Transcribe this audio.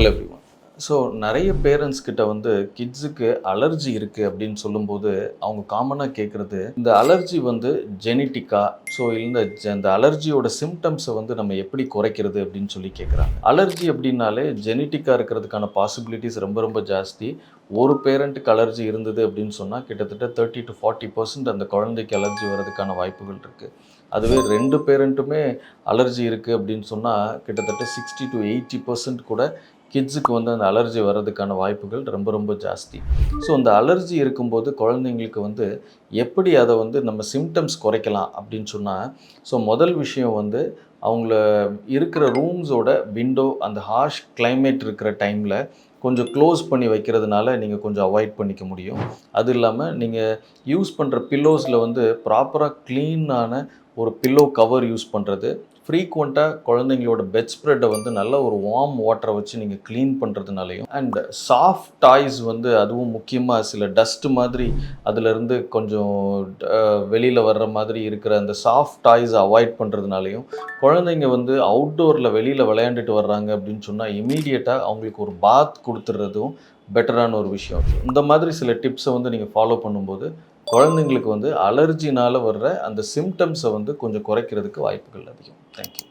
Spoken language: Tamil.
ஹலோ எவ்ரிவன் ஸோ நிறைய பேரண்ட்ஸ் கிட்ட வந்து கிட்ஸுக்கு அலர்ஜி இருக்குது அப்படின்னு சொல்லும்போது அவங்க காமனாக கேட்குறது இந்த அலர்ஜி வந்து ஜெனட்டிக்கா ஸோ இந்த இந்த அலர்ஜியோட சிம்டம்ஸை வந்து நம்ம எப்படி குறைக்கிறது அப்படின்னு சொல்லி கேட்குறாங்க அலர்ஜி அப்படின்னாலே ஜெனட்டிக்காக இருக்கிறதுக்கான பாசிபிலிட்டிஸ் ரொம்ப ரொம்ப ஜாஸ்தி. ஒரு பேரண்ட்டுக்கு அலர்ஜி இருந்தது அப்படின்னு சொன்னால் கிட்டத்தட்ட தேர்ட்டி டு ஃபார்ட்டி பர்சன்ட் அந்த குழந்தைக்கு அலர்ஜி வர்றதுக்கான வாய்ப்புகள் இருக்குது அதுவே ரெண்டு பேரண்ட்டுமே அலர்ஜி இருக்குது அப்படின்னு சொன்னால் கிட்டத்தட்ட சிக்ஸ்டி டு எயிட்டி பர்சன்ட் கூட கிட்ஸுக்கு வந்து அந்த அலர்ஜி வர்றதுக்கான வாய்ப்புகள் ரொம்ப ரொம்ப ஜாஸ்தி. ஸோ அந்த அலர்ஜி இருக்கும்போது குழந்தைங்களுக்கு வந்து எப்படி அதை வந்து நம்ம சிம்டம்ஸ் குறைக்கலாம் அப்படின்னு சொன்னால் ஸோ முதல் விஷயம் வந்து அவங்கள இருக்கிற ரூம்ஸோட விண்டோ அந்த ஹார்ஷ் கிளைமேட் இருக்கிற டைமில் கொஞ்சம் க்ளோஸ் பண்ணி வைக்கிறதுனால நீங்கள் கொஞ்சம் அவாய்ட் பண்ணிக்க முடியும். அது இல்லாமல் நீங்கள் யூஸ் பண்ணுற பில்லோஸில் வந்து ப்ராப்பராக க்ளீனான ஒரு பில்லோ கவர் யூஸ் பண்ணுறது ஃப்ரீக்வெண்ட்டாக குழந்தைங்களோட பெட் ஸ்ப்ரெட்டை வந்து நல்ல ஒரு வார்ம் வாட்டரை வச்சு நீங்கள் க்ளீன் பண்ணுறதுனாலையும் அண்ட் சாஃப்ட் டாய்ஸ் வந்து அதுவும் முக்கியமாக சில டஸ்ட் மாதிரி அதிலிருந்து கொஞ்சம் வெளியில் வர்ற மாதிரி இருக்கிற அந்த சாஃப்ட் டாய்ஸை அவாய்ட் பண்ணுறதுனாலையும் குழந்தைங்க வந்து அவுட்டோரில் வெளியில் விளையாண்டுட்டு வர்றாங்க அப்படின்னு சொன்னால் இமீடியட்டாக அவங்களுக்கு ஒரு பாத் கொடுத்துட்றதும் பெட்டரான ஒரு விஷயம். இந்த மாதிரி சில டிப்ஸை வந்து நீங்கள் ஃபாலோ பண்ணும்போது குழந்தைங்களுக்கு வந்து அலர்ஜினால் வர்ற அந்த சிம்டம்ஸை வந்து கொஞ்சம் குறைக்கிறதுக்கு வாய்ப்புகள் அதிகம். தேங்க்யூ